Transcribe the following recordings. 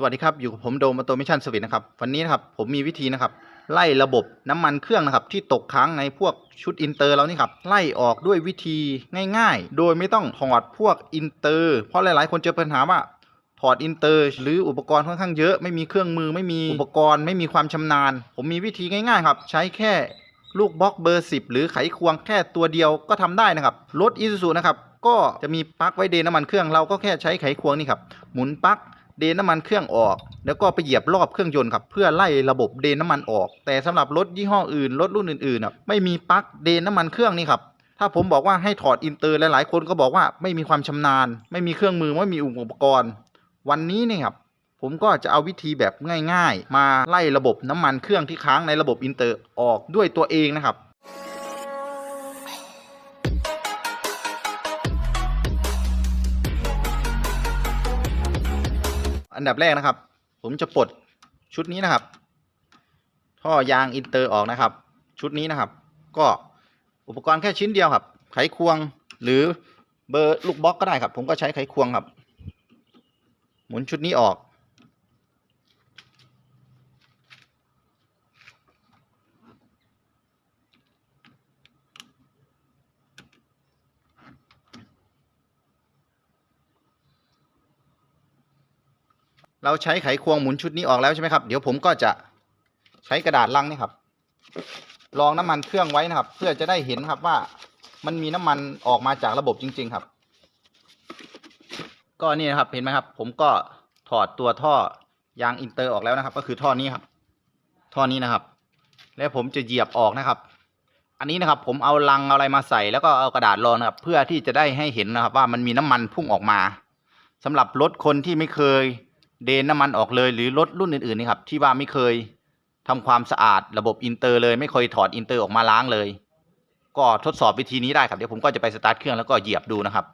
สวัสดีครับ อยู่กับผมโดมอโตเมชันสวิตนะครับ วันนี้นะครับผมมีวิธีนะครับ ไล่ระบบน้ำมันเครื่องนะครับ ที่ตกค้างในพวกชุดอินเตอร์แล้วนี่ครับ ไล่ออกด้วยวิธีง่าย ๆ โดยไม่ต้องถอดพวกอินเตอร์เพราะหลายๆ คนเจอปัญหาว่าถอดอินเตอร์ หรืออุปกรณ์ค่อนข้างเยอะ ไม่มีเครื่องมือไม่มีอุปกรณ์ไม่มีความชำนาญ ผมมีวิธีง่ายๆ ครับ ใช้แค่ลูกบล็อกเบอร์ 10 หรือไขควงแค่ตัวเดียวก็ทำได้นะครับรถอีซูซูนะครับก็จะมีปลั๊กไว้เดนน้ำมันเครื่องเราก็แค่ใช้ไขควงนี่ครับหมุนปลั๊ก เดนน้ำมันเครื่องออก แล้วก็ไปเหยียบรอบเครื่องยนต์ครับเพื่อไล่ระบบเดนน้ำมันออก แต่สำหรับรถยี่ห้ออื่นรถรุ่นอื่นๆอะไม่มีปลั๊กเดนน้ำมันเครื่องนี่ครับถ้าผมบอกว่าให้ถอดอินเตอร์หลายๆคนก็บอกว่าไม่มีความชำนาญ ไม่มีเครื่องมือไม่มีอุปกรณ์ วันนี้เนี่ยครับผมก็จะเอาวิธีแบบง่าย ๆ มาไล่ระบบน้ำมันเครื่องที่ค้างในระบบอินเตอร์ออกด้วยตัวเองนะครับ อันดับแรกนะครับ ผมจะปลดชุดนี้นะครับ ท่อยางอินเตอร์ออกนะครับ ชุดนี้นะครับ ก็อุปกรณ์แค่ชิ้นเดียวครับ ไขควงหรือเบอร์ลูกบล็อกก็ได้ครับ ผมก็ใช้ไขควงครับ หมุนชุดนี้ออก เราใช้ไขควงหมุนชุดนี้ออกแล้วใช่ไหมครับ เดี๋ยวผมก็จะใช้กระดาษลังนี่ครับรองน้ำมันเครื่องไว้นะครับ เพื่อจะได้เห็นครับว่ามันมีน้ำมันออกมาจากระบบจริง ๆครับ ก็นี่นะครับเห็นไหมครับ ผมก็ถอดตัวท่อยางอินเตอร์ออกแล้วนะครับ ก็คือท่อนี้ครับ ท่อนี้นะครับ แล้วผมจะเหยียบออกนะครับ อันนี้นะครับ ผมเอาลังเอาอะไรมาใส่แล้วก็เอากระดาษรองนะครับ เพื่อที่จะได้ให้เห็นนะครับ ว่ามันมีน้ำมันพุ่งออกมาสำหรับรถคนที่ไม่เคย เดนน้ำมันออกเลยหรือรถรุ่นอื่นๆนี่ครับที่ว่าไม่เคยทำความสะอาดระบบอินเตอร์เลยไม่เคยถอดอินเตอร์ออกมาล้างเลย ก็ทดสอบวิธีนี้ได้ครับเดี๋ยวผมก็จะไปสตาร์ทเครื่องแล้วก็เหยียบดูนะครับ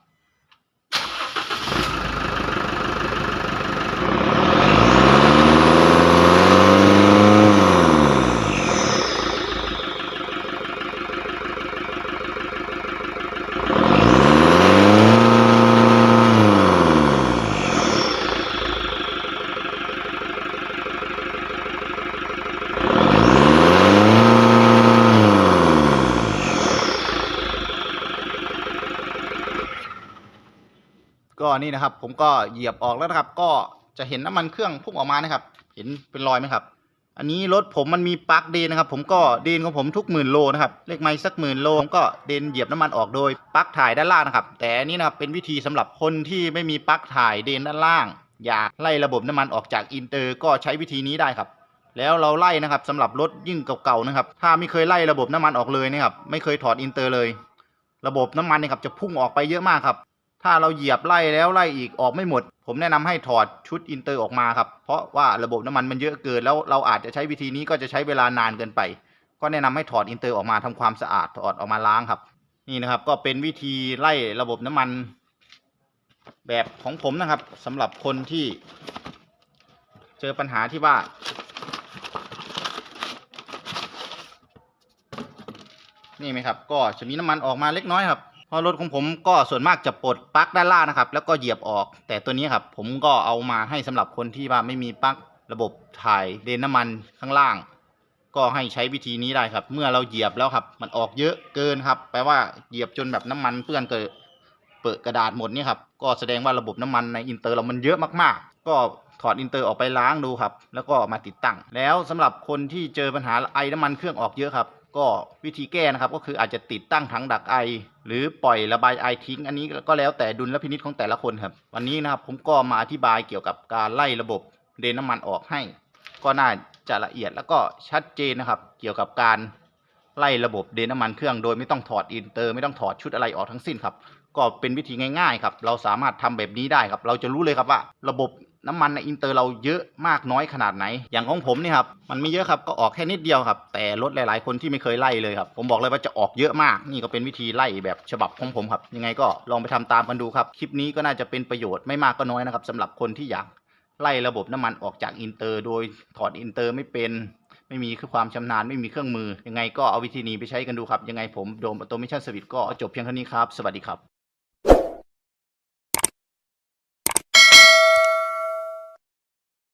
ก็นี่นะครับ ผมก็เหยียบออกแล้วนะครับ ก็จะเห็นน้ำมันเครื่องพุ่งออกมานะครับ เห็นเป็นรอยไหมครับ อันนี้รถผมมันมีปลั๊กเดนนะครับ ผมก็เดนของผมทุกหมื่นโลนะครับเลขไม้สักหมื่นโลผมก็เดนเหยียบน้ำมันออกโดยปลั๊กถ่ายด้านล่างนะครับ แต่อันนี้นะครับเป็นวิธีสำหรับคนที่ไม่มีปลั๊กถ่ายเดนด้านล่าง อยากไล่ระบบน้ำมันออกจากอินเตอร์ก็ใช้วิธีนี้ได้ครับแล้วเราไล่นะครับสำหรับรถยิ่งเก่าๆนะครับ ถ้าไม่เคยไล่ระบบน้ำมันออกเลยนะครับ ไม่เคยถอดอินเตอร์เลย ระบบน้ำมันนี่ยครับจะพุ่งออกไปเยอะมากครับ ถ้าเราเหยียบไล่แล้วไล่อีกออกไม่หมด ผมแนะนำให้ถอดชุดอินเตอร์ออกมาครับ เพราะว่าระบบน้ำมันมันเยอะเกินแล้วเราอาจจะใช้วิธีนี้ก็จะใช้เวลานานเกินไป ก็แนะนำให้ถอดอินเตอร์ออกมาทำความสะอาดถอดออกมาล้างครับ นี่นะครับก็เป็นวิธีไล่ระบบน้ำมัน แบบของผมนะครับสำหรับคนที่เจอปัญหาที่ว่านี่ไหมครับ ก็จะมีน้ำมันออกมาเล็กน้อยครับ ราะรถของผมก็ส่วนมากจะปลดปลั๊กด้านล่างนะครับ แล้วก็เหยียบออก แต่ตัวนี้ครับผมก็เอามาให้สำหรับคนที่ว่าไม่มีปลั๊กระบบถ่ายเดนน้ำมันข้างล่าง ก็ให้ใช้วิธีนี้ได้ครับ เมื่อเราเหยียบแล้วครับ มันออกเยอะเกินครับแปลว่าเหยียบจนแบบน้ำมันเปื้อนเกิด เปิดกระดาษหมดนี่ครับก็แสดงว่าระบบน้ำมันในอินเตอร์เรามันเยอะมากๆ ก็ถอดอินเตอร์ออกไปล้างดูครับ แล้วก็มาติดตั้ง แล้วสำหรับคนที่เจอปัญหาไอน้ำมันเครื่องออกเยอะครับ ก็วิธีแก้นะครับก็คืออาจจะติดตั้งถังดักไอ หรือปล่อยระบายไอทิ้ง อันนี้ก็แล้วแต่ดุลพินิจของแต่ละคนครับ วันนี้นะครับผมก็มาอธิบายเกี่ยวกับการไล่ระบบเดนน้ำมันออกให้ ก็น่าจะละเอียดแล้วก็ชัดเจนนะครับ เกี่ยวกับการ ไล่ระบบเดนน้ำมันเครื่องโดยไม่ต้องถอดอินเตอร์ไม่ต้องถอดชุดอะไรออกทั้งสิ้นครับ ก็เป็นวิธีง่ายๆครับเราสามารถทำแบบนี้ได้ครับ เราจะรู้เลยครับว่า ระบบน้ำมันในอินเตอร์เราเยอะมากน้อยขนาดไหน อย่างของผมนี่ครับมันไม่เยอะครับก็ออกแค่นิดเดียวครับ แต่รถหลาย ๆ คนที่ไม่เคยไล่เลยครับ ผมบอกเลยว่าจะออกเยอะมาก นี่ก็เป็นวิธีไล่แบบฉบับของผมครับ ยังไงก็ลองไปทำตามกันดูครับ คลิปนี้ก็น่าจะเป็นประโยชน์ไม่มากก็น้อยนะครับสำหรับคนที่อยากไล่ระบบน้ำมันออกจากอินเตอร์ โดยถอดอินเตอร์ไม่เป็น ไม่มีคือความชำนาญไม่มีเครื่องมือ ยังไงก็เอาวิธีนี้ไปใช้กันดูครับ ยังไงผมโดมออโตมิชันสวิตก็จบเพียงเท่านี้ครับ สวัสดีครับ